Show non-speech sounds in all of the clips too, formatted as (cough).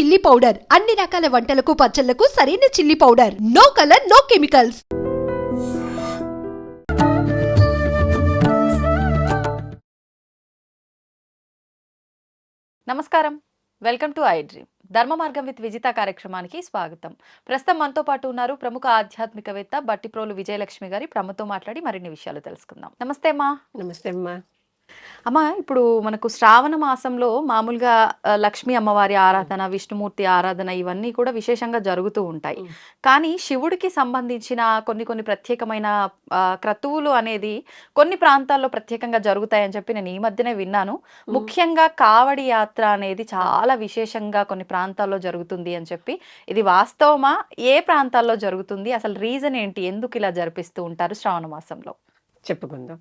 Chilli powder అన్ని రకాల వంటలకు పచ్చళ్ళకు సరైన chilli powder no colour no chemicals నమస్కారం. Welcome to I Dream Dharma Margam with Vijitha కార్యక్రమానికి స్వాగతం. ప్రస్తుతం మనతో పాటు ఉన్నారు ప్రముఖ ఆధ్యాత్మికవేత్త బట్టిప్రోలు విజయలక్ష్మి గారి. ప్రమ్మతో మాట్లాడి మరిన్ని విషయాలు తెలుసుకుందాం. నమస్తే అమ్మా. నమస్తే అమ్మా. అమ్మా ఇప్పుడు మనకు శ్రావణ మాసంలో మామూలుగా లక్ష్మీ అమ్మవారి ఆరాధన విష్ణుమూర్తి ఆరాధన ఇవన్నీ కూడా విశేషంగా జరుగుతూ ఉంటాయి. కానీ శివుడికి సంబంధించిన కొన్ని కొన్ని ప్రత్యేకమైన క్రతువులు అనేది కొన్ని ప్రాంతాల్లో ప్రత్యేకంగా జరుగుతాయని చెప్పి నేను ఈ మధ్యనే విన్నాను. ముఖ్యంగా కావడి యాత్ర అనేది చాలా విశేషంగా కొన్ని ప్రాంతాల్లో జరుగుతుంది అని చెప్పి ఇది వాస్తవమా? ఏ ప్రాంతాల్లో జరుగుతుంది? అసలు రీజన్ ఏంటి? ఎందుకు ఇలా జరిపిస్తూ ఉంటారు శ్రావణ మాసంలో? చెప్పుకుందాం.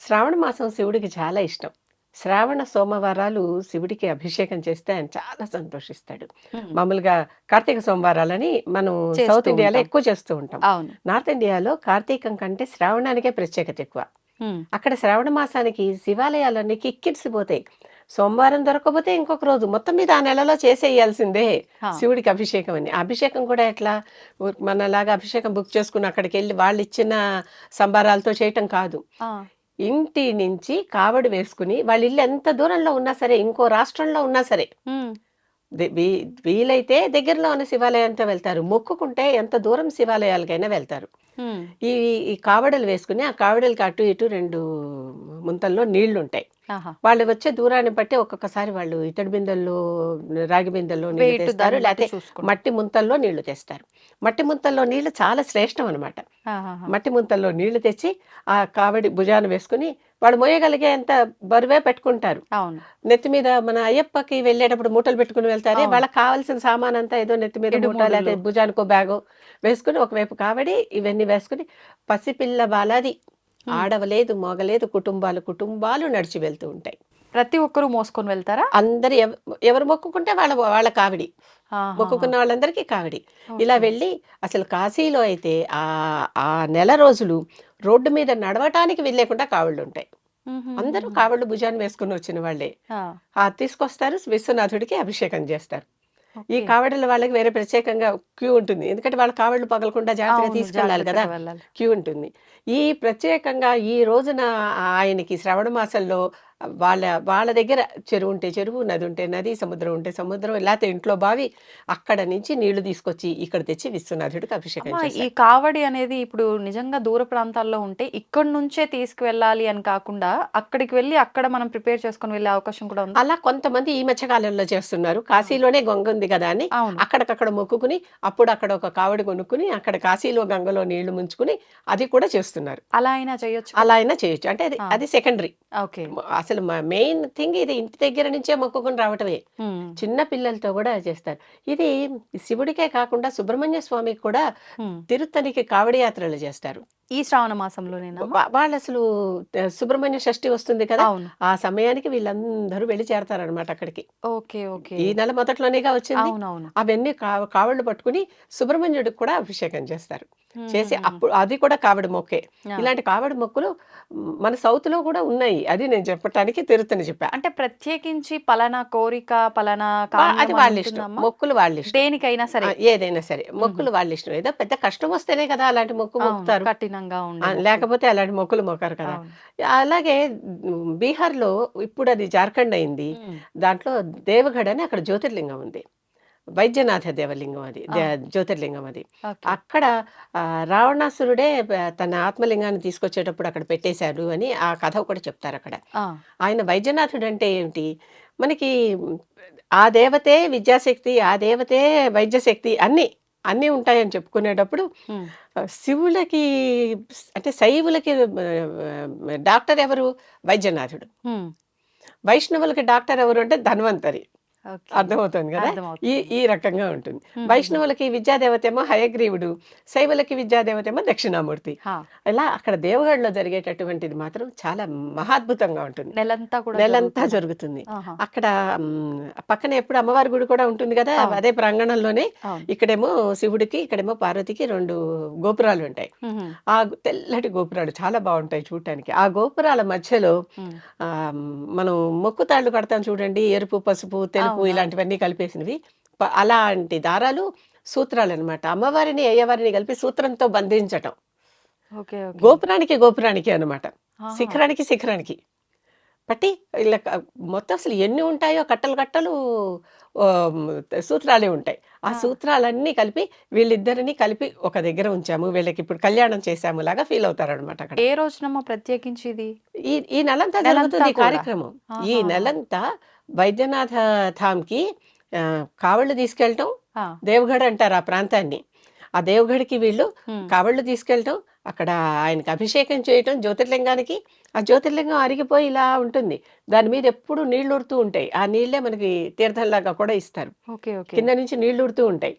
శ్రావణ మాసం శివుడికి చాలా ఇష్టం. శ్రావణ సోమవారాలు శివుడికి అభిషేకం చేస్తే ఆయన చాలా సంతోషిస్తాడు. మామూలుగా కార్తీక సోమవారాలని మనం సౌత్ ఇండియాలో. ఎక్కువ చేస్తూ ఉంటాం. నార్త్ ఇండియాలో కార్తీకం కంటే శ్రావణానికే ప్రత్యేకత ఎక్కువ. అక్కడ శ్రావణ మాసానికి శివాలయాలన్నీ కిక్కిడిసిపోతాయి సోమవారం దొరకకపోతే ఇంకొక రోజు మొత్తం మీద ఆ నెలలో చేసేయాల్సిందే. శివుడికి అభిషేకం అని. అభిషేకం కూడా ఎట్లా? మనలాగా అభిషేకం బుక్ చేసుకుని అక్కడికి వెళ్ళి వాళ్ళు ఇచ్చిన సంబారాలతో చేయటం కాదు. ఇంటి నుంచి కావడి వేసుకుని వాళ్ళ ఇల్లు ఎంత దూరంలో ఉన్నా సరే ఇంకో రాష్ట్రంలో ఉన్నా సరే. వీలైతే దగ్గరలో ఉన్న శివాలయంతో వెళ్తారు. మొక్కుకుంటే ఎంత దూరం శివాలయాలకైనా వెళ్తారు. ఈ కావడలు వేసుకుని ఆ కావడలకి అటు ఇటు రెండు ముంతల్లో నీళ్ళు ఉంటాయి. వాళ్ళు వచ్చే దూరాన్ని బట్టి ఒక్కొక్కసారి వాళ్ళు ఇతడి బిందెల్లో రాగి బిందెల్లో నీళ్ళు తెస్తారు లేకపోతే. మట్టి ముంతల్లో నీళ్ళు తెస్తారు మట్టి ముంతల్లో నీళ్ళు చాలా శ్రేష్టం అనమాట. మట్టి ముంతల్లో నీళ్ళు తెచ్చి ఆ కావడి భుజాన వేసుకుని వాళ్ళు మోయగలిగేంత బరువే పెట్టుకుంటారు నెత్తి మీద మన అయ్యప్పకి వెళ్ళేటప్పుడు మూటలు పెట్టుకుని వెళ్తారే. వాళ్ళకి కావాల్సిన సామాన్ అంతా ఏదో నెత్తి మీద మూట. లేకపోతే భుజానికో బ్యాగో వేసుకుని ఒకవైపు కావడి ఇవన్నీ వేసుకుని పసిపిల్ల బాలాది. ఆడవలేదు మోగలేదు కుటుంబాలు కుటుంబాలు నడిచి వెళ్తూ ఉంటాయి. ప్రతి ఒక్కరూ మోసుకొని వెళ్తారా? అందరు ఎవ- ఎవరు మొక్కుకుంటే వాళ్ళ వాళ్ళ కావిడి. మొక్కుకున్న వాళ్ళందరికీ కావిడి. ఇలా. వెళ్ళి అసలు కాశీలో అయితే ఆ ఆ నెల రోజులు రోడ్డు మీద నడవటానికి వెళ్ళలేకుండా కావిళ్ళు ఉంటాయి. అందరూ. కావిళ్ళు భుజాన్ని వేసుకుని వచ్చిన వాళ్ళే. తీసుకొస్తారు విశ్వనాథుడికి అభిషేకం చేస్తారు. ఈ. కావడల వాళ్ళకి వేరే ప్రత్యేకంగా క్యూ ఉంటుంది. ఎందుకంటే వాళ్ళ కావళ్ళు పగలకుండా జాగ్రత్తగా తీసుకెళ్ళాలి కదా. క్యూ ఉంటుంది. ఈ ప్రత్యేకంగా ఈ రోజున ఆయనకి శ్రవణ మాసంలో వాళ్ళ వాళ్ళ దగ్గర చెరువు ఉంటే చెరువు నది ఉంటే నది సముద్రం ఉంటే సముద్రం లేకపోతే ఇంట్లో బావి అక్కడ నుంచి నీళ్ళు తీసుకొచ్చి ఇక్కడ తెచ్చి విశ్వనాథుడికి అభిషేకం ఈ కావడి అనేది ఇప్పుడు నిజంగా దూర ప్రాంతాల్లో ఉంటే ఇక్కడి నుంచే తీసుకువెళ్ళాలి అని కాకుండా అక్కడికి వెళ్ళి అక్కడ మనం ప్రిపేర్ చేసుకొని వెళ్ళే అవకాశం కూడా ఉంది? అలా కొంతమంది ఈ మధ్య కాలంలో చేస్తున్నారు. కాశీలోనే గంగ ఉంది కదా అని అక్కడికక్కడ మొక్కుకుని అప్పుడు అక్కడ ఒక కావడి కొనుక్కుని అక్కడ కాశీలో గంగలో నీళ్ళు ముంచుకుని అది కూడా చేస్తున్నారు. అలా అయినా చేయొచ్చు అలా అయినా చేయొచ్చు. అంటే అది. అది సెకండరీ. ఓకే. అసలు మెయిన్ థింగ్ ఇది ఇంటి దగ్గర నుంచే మొక్కుకుని రావటమే. చిన్న పిల్లలతో కూడా చేస్తారు. ఇది శివుడికే కాకుండా సుబ్రహ్మణ్య స్వామికి కూడా. తిరుత్తనికి కావడి యాత్రలు చేస్తారు. ఈ శ్రావణ మాసంలోనేనా వాళ్ళు అసలు సుబ్రహ్మణ్య షష్ఠి వస్తుంది కదా ఆ సమయానికి వీళ్ళందరూ వెళ్ళి చేరతారనమాట అక్కడికి. Okay okay. ఈ నెల మొదట్లోనేగా వచ్చింది. అవునవును. అవన్నీ కావళ్ళు పట్టుకుని సుబ్రహ్మణ్యుడికి కూడా అభిషేకం చేస్తారు. చేసి అప్పుడు అది కూడా కావడి మొక్కే. ఇలాంటి కావడి మొక్కులు మన సౌత్లో కూడా ఉన్నాయి. అది నేను చెప్పటానికి తిరుత్తని చెప్పా. అంటే ప్రత్యేకించి పలానా కోరిక పలానా అది వాళ్ళ ఇష్టం? మొక్కులు వాళ్ళ ఇష్టం. దేనికైనా సరే. ఏదైనా సరే. మొక్కులు వాళ్ళ ఇష్టం. ఏదో పెద్ద కష్టం వస్తేనే కదా అలాంటి మొక్కు మొక్కుతారు. కఠినంగా. ఆ, ఉండే మొక్కు. లేకపోతే అలాంటి మొక్కులు మొక్కారు కదా. అలాగే బీహార్లో ఇప్పుడు అది జార్ఖండ్ అయింది. దాంట్లో దేవగఢ్ అని అక్కడ జ్యోతిర్లింగం ఉంది. వైద్యనాథ దేవలింగం అది జ్యోతిర్లింగం అది. అక్కడ రావణాసురుడే తన ఆత్మలింగాన్ని తీసుకొచ్చేటప్పుడు అక్కడ పెట్టేశాడు అని ఆ కథ కూడా చెప్తారు అక్కడ. ఆయన వైద్యనాథుడు అంటే ఏమిటి? మనకి ఆ దేవతే విద్యాశక్తి ఆ దేవతే వైద్యశక్తి అన్నీ అన్నీ ఉంటాయని చెప్పుకునేటప్పుడు శివులకి అంటే శైవులకి డాక్టర్ ఎవరు? వైద్యనాథుడు. వైష్ణవులకి డాక్టర్ ఎవరు అంటే ధన్వంతరి. అర్థమవుతుంది కదా. ఈ ఈ రకంగా ఉంటుంది. వైష్ణవులకి విద్యాదేవత ఏమో హయగ్రీవుడు శైవులకి విద్యాదేవత ఏమో దక్షిణామూర్తి ఇలా అక్కడ దేవగఢ్లో జరిగేటటువంటిది మాత్రం చాలా మహాద్భుతంగా ఉంటుంది. నెలంతా కూడా నెలంతా జరుగుతుందా? అక్కడ పక్కన ఎప్పుడు అమ్మవారి గుడి కూడా ఉంటుంది కదా. అదే ప్రాంగణంలోనే. ఇక్కడేమో శివుడికి ఇక్కడేమో పార్వతికి రెండు గోపురాలు ఉంటాయి. ఆ తెల్లటి గోపురాలు చాలా బాగుంటాయి చూడటానికి. ఆ గోపురాల మధ్యలో మనం మొక్కు తాళ్ళు కడతాం చూడండి. ఎరుపు పసుపు తెలుపు అవును. ఇలాంటివన్నీ కలిపేసినవి. అలాంటి దారాలు సూత్రాలు అనమాట అమ్మవారిని అయ్యవారిని కలిపి సూత్రంతో బంధించటం. గోపురానికి గోపురానికి అనమాట. శిఖరానికి శిఖరానికి. పట్టి ఇలా మొత్తం అసలు ఎన్ని ఉంటాయో కట్టలు కట్టలు సూత్రాలే ఉంటాయి. ఆ. సూత్రాలన్నీ కలిపి వీళ్ళిద్దరిని కలిపి ఒక దగ్గర ఉంచాము. వీళ్ళకి ఇప్పుడు కళ్యాణం చేసాము లాగా ఫీల్ అవుతారు అనమాట అక్కడ. ఏ రోజునమ్మా ప్రత్యేకించి ఇది? ఈ ఈ నెలంతా జరుగుతుంది ఈ? కార్యక్రమం. ఈ. నెలంతా వైద్యనాథ ధామ్కి ఆ, కావళ్ళు తీసుకెళ్ళటం దేవగఢ్ అంటారు ఆ ప్రాంతాన్ని. ఆ దేవగఢ్కి వీళ్ళు కావళ్ళు తీసుకెళ్ళటం అక్కడ ఆయనకి అభిషేకం చేయటం జ్యోతిర్లింగానికి ఆ జ్యోతిర్లింగం అరిగిపోయి ఇలా ఉంటుంది. దాని మీద ఎప్పుడు నీళ్ళు ఉడుతూ ఉంటాయి. ఆ నీళ్ళే మనకి తీర్థంలాగా కూడా ఇస్తారు. కింద నుంచి నీళ్ళు ఉడుతూ ఉంటాయి.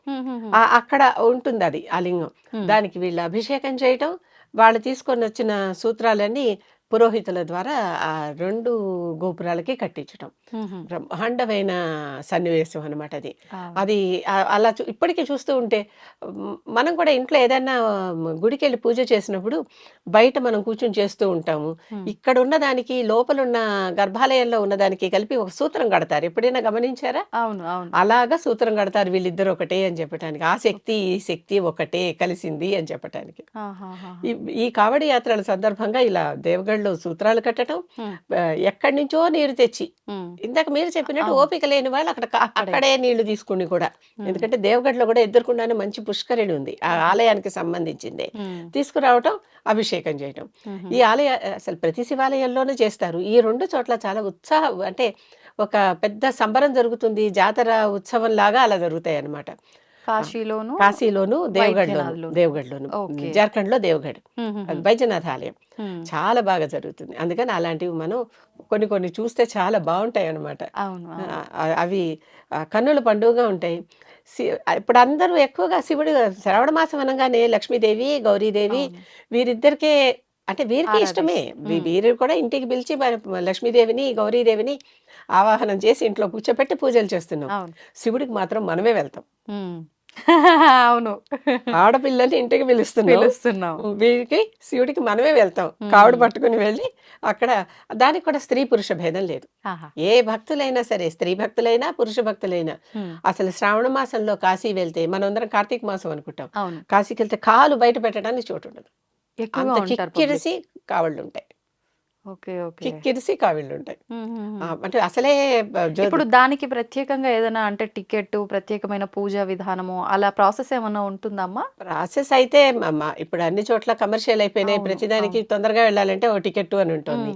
అక్కడ ఉంటుంది అది ఆ లింగం. దానికి వీళ్ళు అభిషేకం చేయటం వాళ్ళు తీసుకొని వచ్చిన సూత్రాలన్నీ పురోహితుల ద్వారా ఆ రెండు గోపురాలకి కట్టించటం. బ్రహ్మాండమైన సన్నివేశం అనమాట అది. అది అలా ఇప్పటికీ చూస్తూ ఉంటే మనం కూడా ఇంట్లో ఏదైనా గుడికి వెళ్ళి పూజ చేసినప్పుడు బయట మనం కూర్చొని చేస్తూ ఉంటాము. ఇక్కడ ఉన్న దానికి లోపల ఉన్న గర్భాలయంలో ఉన్న దానికి కలిపి ఒక సూత్రం కడతారు. ఎప్పుడైనా గమనించారా? అవును అవును. అలాగా సూత్రం కడతారు వీళ్ళిద్దరు ఒకటే అని చెప్పటానికి. ఆ శక్తి ఈ శక్తి ఒకటే కలిసింది అని చెప్పటానికి. ఈ కావడి యాత్రల సందర్భంగా ఇలా దేవగఢ్లో సూత్రాలు కట్టడం ఎక్కడి నుంచో నీరు తెచ్చి ఇందాక మీరు చెప్పినట్టు. ఓపిక లేని వాళ్ళు అక్కడ అక్కడే. నీళ్ళు తీసుకుని కూడా. ఎందుకంటే దేవగఢ్లో కూడా ఎదుర్కొండానే మంచి పుష్కరిణి ఉంది. ఆ ఆలయానికి సంబంధించింది. తీసుకురావటం అభిషేకం చేయటం. ఈ ఆలయ అసలు ప్రతి శివాలయంలోనూ చేస్తారు. ఈ రెండు చోట్ల చాలా ఉత్సాహ అంటే ఒక పెద్ద సంబరం జరుగుతుంది. జాతర ఉత్సవం లాగా అలా జరుగుతాయి అన్నమాట కాశీలోను కాశీలోను దేవగఢ్లోను. దేవగఢ్లోను ఓకే. జార్ఖండ్లో దేవగఢ్ వైద్యనాథ ఆలయం. చాలా బాగా జరుగుతుంది అందుకని అలాంటివి మనం కొన్ని కొన్ని చూస్తే చాలా బాగుంటాయి. ఆ, అవి కన్నుల పండుగగా ఉంటాయి ఇప్పుడు అందరూ ఎక్కువగా శివుడు శ్రావణ మాసం అనగానే లక్ష్మీదేవి గౌరీదేవి. వీరిద్దరికే అంటే వీరికి ఇష్టమే. వీరు కూడా ఇంటికి పిలిచి లక్ష్మీదేవిని గౌరీదేవిని ఆవాహనం చేసి ఇంట్లో కూర్చోపెట్టి పూజలు చేస్తున్నాం. శివుడికి మాత్రం మనమే వెళ్తాం. (laughs) అవును. ఆడపిల్లల్ని ఇంటికి పిలుస్తున్నాం. పిలుస్తున్నాం. వీరికి శివుడికి మనమే వెళ్తాం. కావుడు పట్టుకుని వెళ్ళి అక్కడ దానికి కూడా స్త్రీ పురుష భేదం లేదు. ఏ భక్తులైనా సరే స్త్రీ భక్తులైనా పురుష భక్తులైనా అసలు శ్రావణ మాసంలో కాశీ వెళ్తే మనందరం కార్తీక మాసం అనుకుంటాం. కాశీకి వెళ్తే కాలు బయట పెట్టడానికి చోటు ఉండదు. అంత. కిక్కిరిసి కావళ్ళు ఉంటాయి ఓకే ఓకే. కిక్కిరిసి కావిళ్ళు ఉంటాయి అంటే అసలే ఇప్పుడు దానికి ప్రత్యేకంగా ఏదైనా అంటే టికెట్ ప్రత్యేకమైన పూజ విధానము అలా ప్రాసెస్ ఏమన్నా ఉంటుందమ్మా? ప్రాసెస్ అయితే ఇప్పుడు అన్ని చోట్ల కమర్షియల్ అయిపోయినాయి. ప్రతిదానికి తొందరగా వెళ్ళాలంటే ఓ టికెట్ అని ఉంటుంది.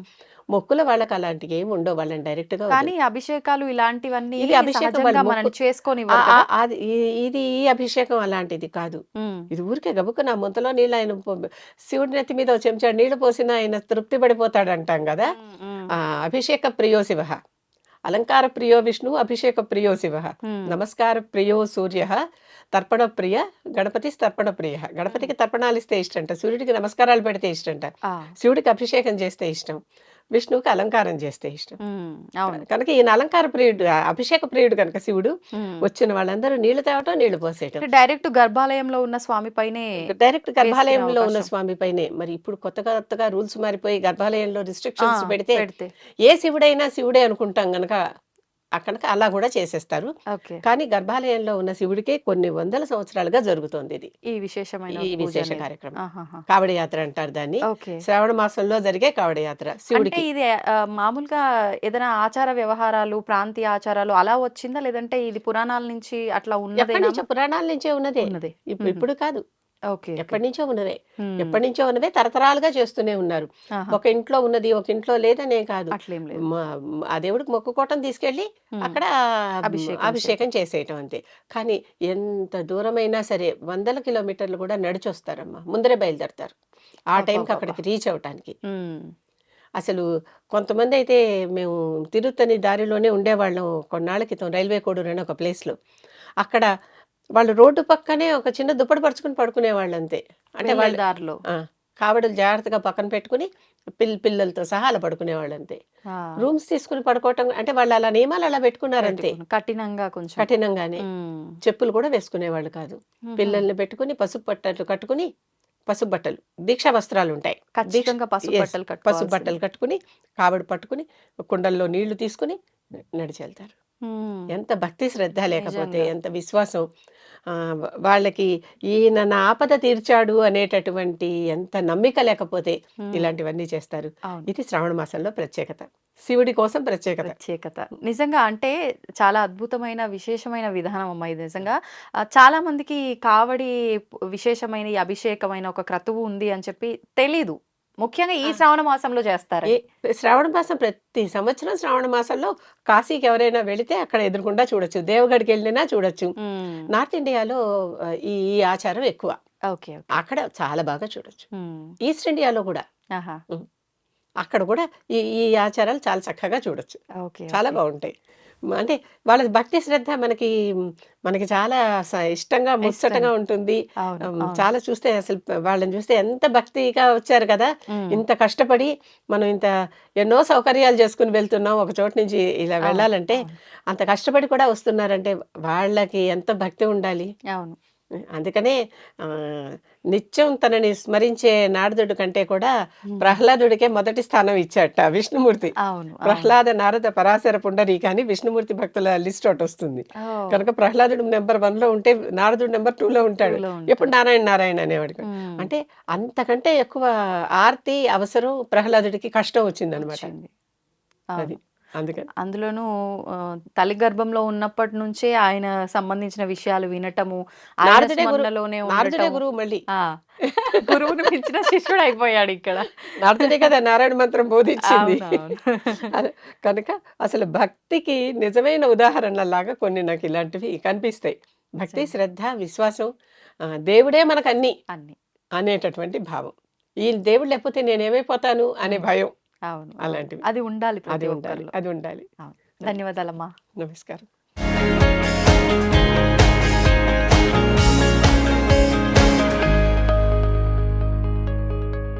మొక్కుల వాళ్ళకి అలాంటివి ఏమి ఉండవు. వాళ్ళని డైరెక్ట్గా కానీ అభిషేకాలు ఇలాంటివన్నీ ఇది అభిషేకం చేసుకొని అది ఇది ఈ అభిషేకం అలాంటిది కాదు. ఇది ఊరికే గబుక్కున ముంతలో నీళ్ళు ఆయన శివుడి నెత్తి మీద చెంచాడు నీళ్ళు పోసిన ఆయన తృప్తి పడిపోతాడు అంటాం కదా ఆ అభిషేక ప్రియో శివ. అలంకార ప్రియో విష్ణు అభిషేక ప్రియో శివ. నమస్కార ప్రియో సూర్య. తర్పణ ప్రియ గణపతి తర్పణ ప్రియ. గణపతికి తర్పణాలు ఇస్తే ఇష్టంట సూర్యుడికి నమస్కారాలు పెడితే ఇష్టంట శివుడికి అభిషేకం చేస్తే ఇష్టం. విష్ణువుకి అలంకారం చేస్తే ఇష్టం. అవును. కనుక ఈయన అలంకార ప్రియుడు అభిషేక ప్రియుడు కనుక శివుడు. వచ్చిన వాళ్ళందరూ నీళ్ళు తేవటం నీళ్ళు పోసేయటం. డైరెక్ట్ గర్భాలయంలో ఉన్న స్వామి పైనే డైరెక్ట్ గర్భాలయంలో ఉన్న. స్వామి పైనే. మరి ఇప్పుడు కొత్తగా కొత్తగా రూల్స్ మారిపోయి గర్భాలయంలో రిస్ట్రిక్షన్స్ పెడితే. ఏ శివుడైనా శివుడే అనుకుంటాం గనక అక్కడ అలా కూడా చేసేస్తారు. కానీ గర్భాలయంలో ఉన్న శివుడికే కొన్ని వందల సంవత్సరాలుగా జరుగుతోంది ఇది. ఈ విశేషమైన ఈ విశేష. కార్యక్రమం. కావడి యాత్ర అంటారు దాన్ని. శ్రావణ మాసంలో జరిగే కావడి యాత్ర శివుడికి ఇది మామూలుగా ఏదైనా ఆచార వ్యవహారాలు ప్రాంతీయ ఆచారాలు అలా వచ్చిందా? లేదంటే ఇది పురాణాల నుంచి అట్లా నుంచో పురాణాల నుంచే ఉన్నదే. ఉన్నది. ఇప్పుడు కాదు. ఓకే ఎప్పటి నుంచో ఉన్నవే ఉమ్. ఎప్పటి నుంచో ఉన్నవే తరతరాలుగా చేస్తూనే ఉన్నారు. ఒక ఇంట్లో ఉన్నది ఒక ఇంట్లో లేదనే కాదు. ఆ దేవుడికి మొక్కుకోవటం తీసుకెళ్ళి. అక్కడ అభిషేకం అభిషేకం చేసేయటం అంతే. కానీ ఎంత దూరమైనా సరే వందల కిలోమీటర్లు కూడా నడిచొస్తారమ్మా. ముందరే బయలుదేరతారు. ఆ టైంకి. అక్కడికి రీచ్ అవటానికి. అసలు కొంతమంది అయితే మేము తిరుత్తని దారిలోనే ఉండేవాళ్ళం కొన్నాళ్ళ క్రితం రైల్వే కోడూరు అనే ఒక ప్లేస్లో. అక్కడ వాళ్ళు రోడ్డు పక్కనే ఒక చిన్న దుప్పటి పరుచుకుని పడుకునేవాళ్ళు అంతే. అంటే వెళ్ళే వాళ్ళు దారిలో ఆ, కావడలు జాగ్రత్తగా పక్కన పెట్టుకుని పిల్ల పిల్లలతో సహా అలా పడుకునేవాళ్ళు అంతే. రూమ్స్ తీసుకుని పడుకోవటం అంటే వాళ్ళు అలా నియమాలు అలా పెట్టుకున్నారు అంతే. కఠినంగా కొంచెం. కఠినంగానే. చెప్పులు కూడా వేసుకునేవాళ్ళు కాదు. ఉహు. పిల్లల్ని పెట్టుకుని పసుపు బట్టలు కట్టుకుని పసుపు బట్టలు దీక్షా వస్త్రాలు ఉంటాయి. పసుపు బట్టలు పసుపు కట్టుకోవాల్సిందే. బట్టలు కట్టుకుని కావడి పట్టుకుని కుండల్లో నీళ్ళు తీసుకుని నడిచి వెళ్తారు ఉమ్, ఎంత భక్తి శ్రద్ధ లేకపోతే. ఎంత విశ్వాసం. వాళ్ళకి ఈయన నా ఆపద తీర్చాడు అనేటటువంటి ఎంత నమ్మిక లేకపోతే ఇలాంటివన్నీ చేస్తారు. ఇది శ్రావణ మాసంలో ప్రత్యేకత. శివుడి కోసం ప్రత్యేకత. ప్రత్యేకత. నిజంగా అంటే చాలా అద్భుతమైన విశేషమైన విధానం అమ్మా ఇది నిజంగా. చాలా మందికి కావడి విశేషమైన అభిషేకమైన ఒక క్రతువు ఉంది అని చెప్పి తెలీదు. ముఖ్యంగా ఈ. శ్రావణ మాసంలో చేస్తారు శ్రావణ మాసం ప్రతి సంవత్సరం శ్రావణ మాసంలో కాశీకి ఎవరైనా వెళితే అక్కడ ఎదురుకుండా చూడొచ్చు. దేవగడికి వెళ్ళినా చూడొచ్చు. నార్త్ ఇండియాలో ఈ ఆచారం ఎక్కువ. ఓకే అక్కడ చాలా బాగా చూడొచ్చు. ఈస్ట్ ఇండియాలో కూడా. అక్కడ కూడా ఈ ఈ ఆచారాలు చాలా చక్కగా చూడొచ్చు. ఓకే చాలా. బాగుంటాయి. అంటే వాళ్ళ భక్తి శ్రద్ధ మనకి మనకి చాలా ఇష్టంగా ముచ్చటగా ఉంటుంది. చాలా చూస్తే అసలు వాళ్ళని చూస్తే ఎంత భక్తిగా వచ్చారు కదా! ఇంత కష్టపడి మనం ఇంత ఎన్నో సౌకర్యాలు చేసుకుని వెళ్తున్నాం. ఒక చోటు నుంచి ఇలా వెళ్ళాలంటే అంత కష్టపడి కూడా వస్తున్నారంటే వాళ్ళకి ఎంత భక్తి ఉండాలి. అవును. అందుకనే ఆ, నిత్యం తనని స్మరించే నారదుడి కంటే కూడా ప్రహ్లాదుడికే మొదటి స్థానం ఇచ్చాట విష్ణుమూర్తి. ప్రహ్లాద నారద పరాశర పుండరీ కానీ విష్ణుమూర్తి భక్తుల లిస్ట్ ఒకటి వస్తుంది. కనుక ప్రహ్లాదుడు నెంబర్ వన్లో ఉంటే నారదుడు నెంబర్ టూ లో ఉంటాడు. ఎప్పుడు. నారాయణ నారాయణ అనేవాడు. ఉమ్, అంటే అంతకంటే ఎక్కువ ఆర్తి అవసరం ప్రహ్లాదుడికి కష్టం వచ్చింది. అనమాట. అది అందులోనూ తల్లి గర్భంలో ఉన్నప్పటి నుంచే ఆయన సంబంధించిన విషయాలు వినటము ఉండటము. గురువు మళ్ళీ. గురువుని మించిన శిష్యుడు అయిపోయాడు ఇక్కడ. నారదుడే కదా నారాయణ మంత్రం బోధించింది. (laughs) కనుక అసలు భక్తికి నిజమైన ఉదాహరణలాగా కొన్ని నాకు ఇలాంటివి కనిపిస్తాయి. భక్తి. శ్రద్ధ విశ్వాసం దేవుడే మనకు అన్ని. అన్ని అనేటటువంటి భావం. ఈ దేవుడు లేకపోతే నేనేమైపోతాను అనే భయం. అవును. అలాంటివి. అది ఉండాలి అది ప్రతి ఉండాలి అది ఉండాలి అవును. ధన్యవాదాలమ్మా నమస్కారం